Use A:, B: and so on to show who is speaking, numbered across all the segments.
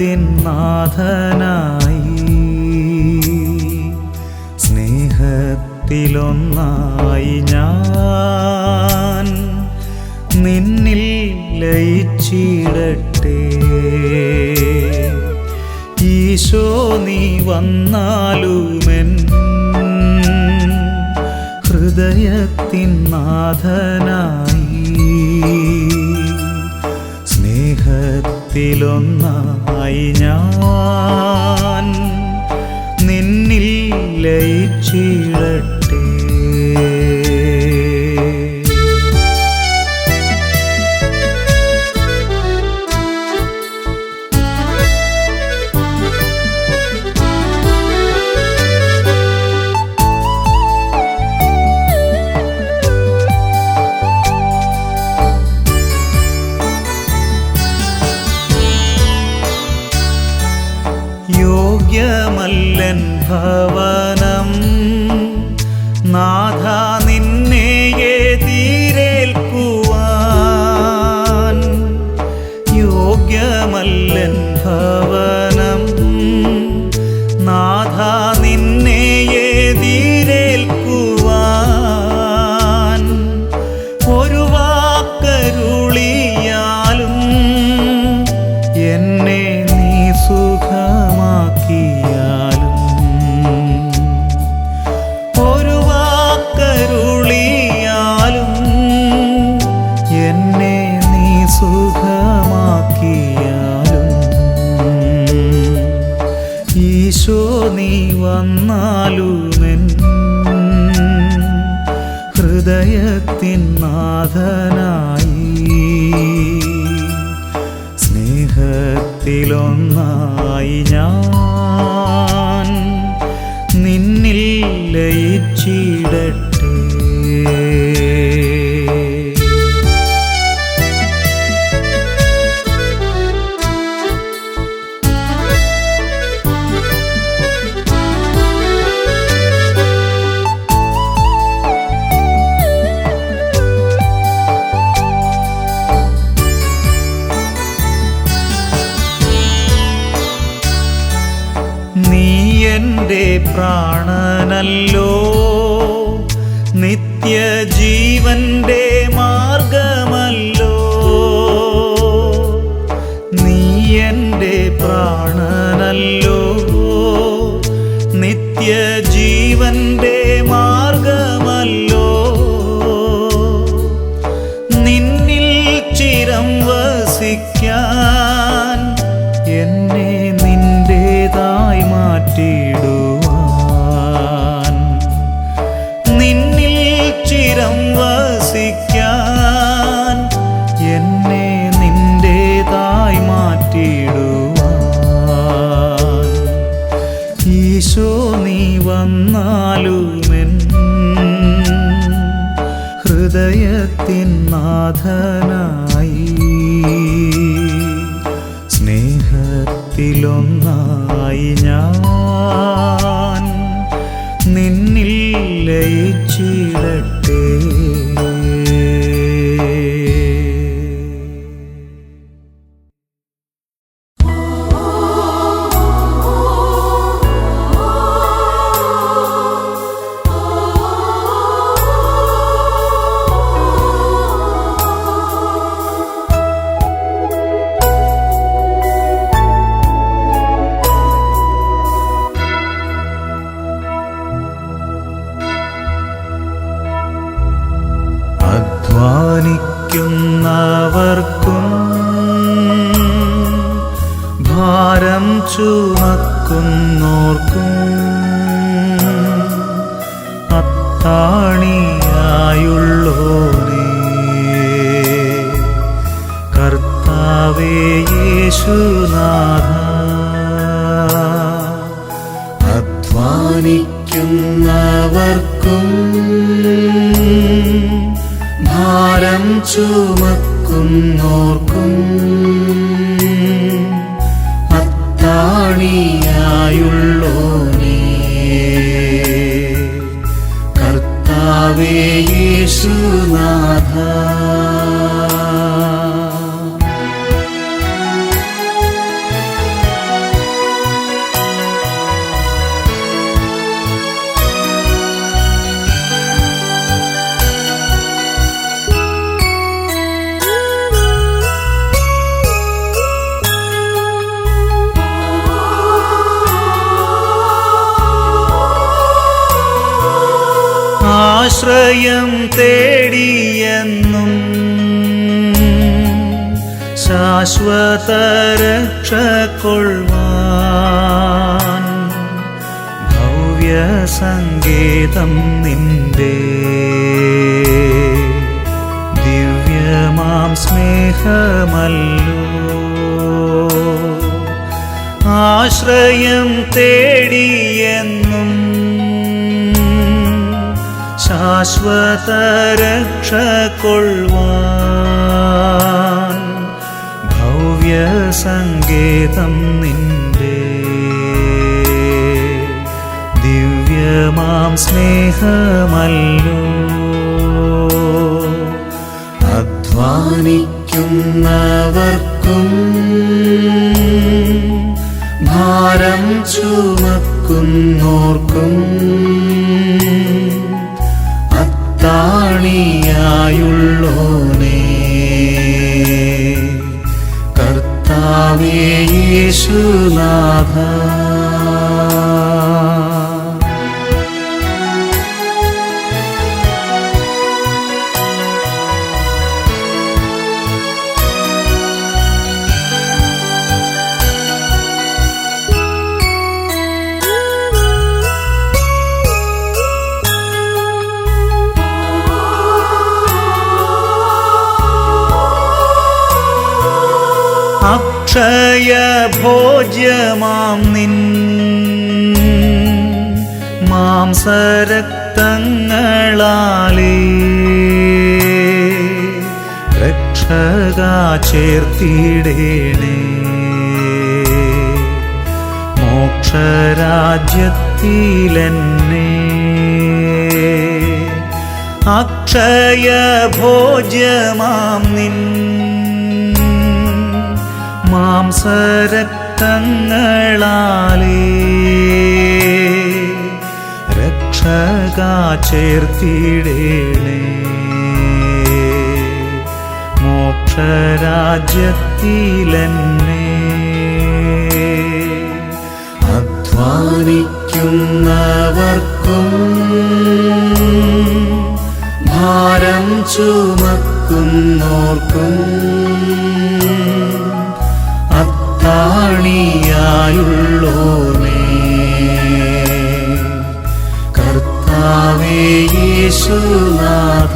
A: സ്നേഹത്തിൻ നാഥനായി. സ്നേഹത്തിലൊന്നായി ഞാൻ നിന്നിൽ ലയിച്ചിടട്ടെ. ഈശോ നീ വന്നാലുമെൻ ഹൃദയത്തിൻ നാഥനായി. സ്നേഹത്തിൽ ലോകത്തിലൊന്നായി ഞാൻ നിന്നിൽ ലയിച്ചിടട്ടെ. യേശുനാഥ ആശ്രയം തേടിയെന്നും ശാശ്വത രക്ഷ കൊള്ളുവാൻ ഭവ്യ സങ്കേതം നിന്റെ ദിവ്യമാം സ്നേഹമല്ലോ. ആശ്രയം തേടിയെന്നും ശാശ്വത രക്ഷ കൊള്ളുവാൻ ഭവ്യ സംഗീതം നിന്റെ. ദിവ്യമാം സ്നേഹമല്ലോ. അധ്വാനിക്കുന്നവർക്കും ഭാരം ചുമക്കുന്നോർക്കും അത്താണിയായുള്ളോനേ കർത്താവേ യേശുനാഥ. ഭോജ്യമാം നിൻ. മാംസരക്തങ്ങളാലേ. രക്ഷക ചേർത്തിടേണേ. മോക്ഷരാജ്യത്തിലെന്നെ. അക്ഷയ ഭോജ്യമാം നിൻ. മാംസരക്തങ്ങളാലേ രക്ഷക
B: ചേർത്തിടേണേ. മോക്ഷരാജ്യത്തിലെന്നെ. അധ്വാനിക്കുന്നവർക്കും ഭാരം ചുമക്കുന്നോർക്കും അത്താണിയായുള്ളോനേ കർത്താവേ യേശുനാഥ.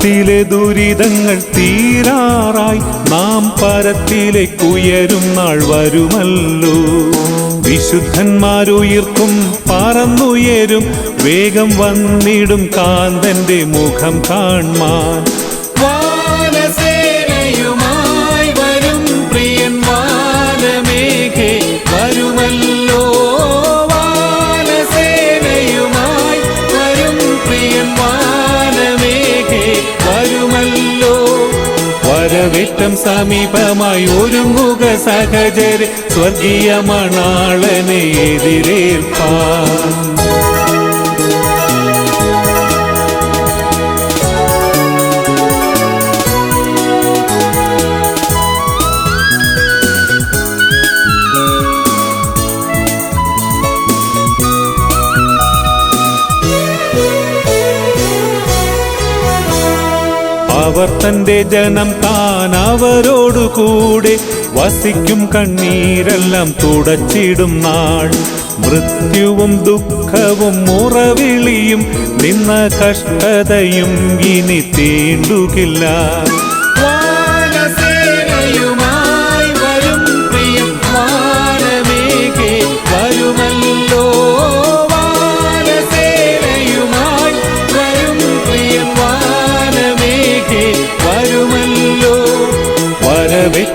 C: ഇഹത്തിലെ ദുരിതങ്ങൾ തീരാറായി. നാം പരത്തിലേക്കുയരും നാൾ വരുമല്ലോ. വിശുദ്ധന്മാരുയിർക്കും പറന്നുയരും. വേഗം വന്നിടും കാന്തന്റെ മുഖം കാൺമാൻ വരവേറ്റം സമീപമായി ഒരുങ്ങുക സഹചര് സ്വർഗീയ മണാളനെ എതിരേൽപ്പാൻ. തന്റെ ജനം താൻ അവരോടു കൂടെ വസിക്കും കണ്ണീരെല്ലാം തുടച്ചിടും നാൾ. മൃത്യുവും ദുഃഖവും മുറവിളിയും നിന്ന കഷ്ടതയും ഇനി തീണ്ടുകില്ല.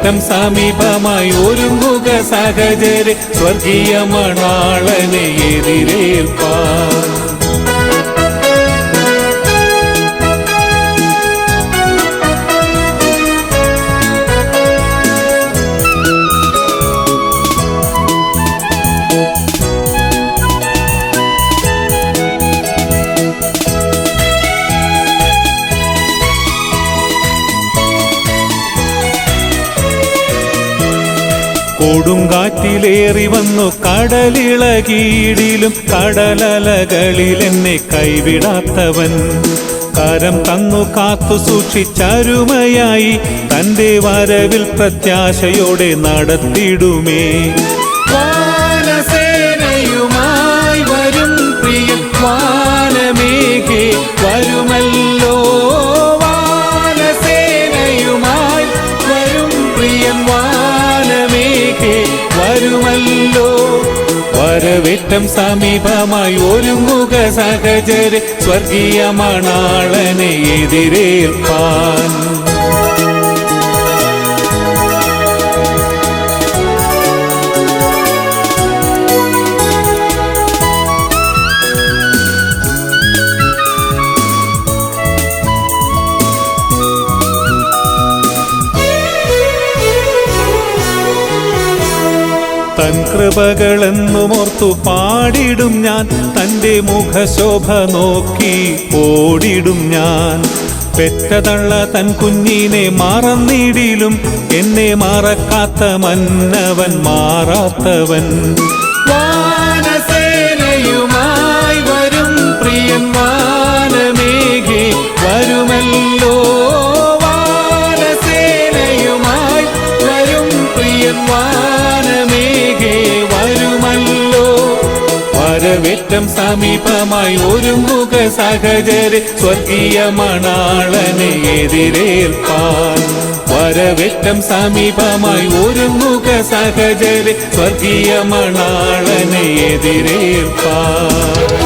C: വരവിട്ടം സമീപമായി ഒരുങ്ങുക സഹചരെ സ്വർഗീയ മണാളനെ എതിരേൽപ്പാൻ കൊടുങ്കാറ്റിലേറി വന്നു കടലിളകീടിലും കടലലകളിൽ എന്നെ കൈവിടാത്തവൻ. കരം തന്നു കാത്തു സൂക്ഷിച്ചരുമയായി തന്റെ വരവിൽ പ്രത്യാശയോടെ നടത്തിടുമേ. വരവിട്ടം സമീപമായി ഒരുങ്ങുക സഹചരെ സ്വർഗീയ മണാളനെ എതിരേൽപ്പാൻ. തൻ പാടിടും ഞാൻ. തന്റെ മുഖശോഭ നോക്കി ഓടിടും ഞാൻ. പെറ്റതള്ള തൻ കുഞ്ഞിനെ മറന്നിടിലും എന്നെ മറക്കാത്ത മന്നവൻ മാറാത്തവൻ. വരും പ്രിയൻ വരുമല്ലോ വരവേറ്റം സമീപമായി ഒരുങ്ങുക സഹചരെ സ്വർഗീയ മണാളനെ എതിരേൽപ്പാൻ. വരവേറ്റം സമീപമായി ഒരുങ്ങുക സഹചരെ സ്വർഗീയ മണാളനെ എതിരേൽപ്പാൻ.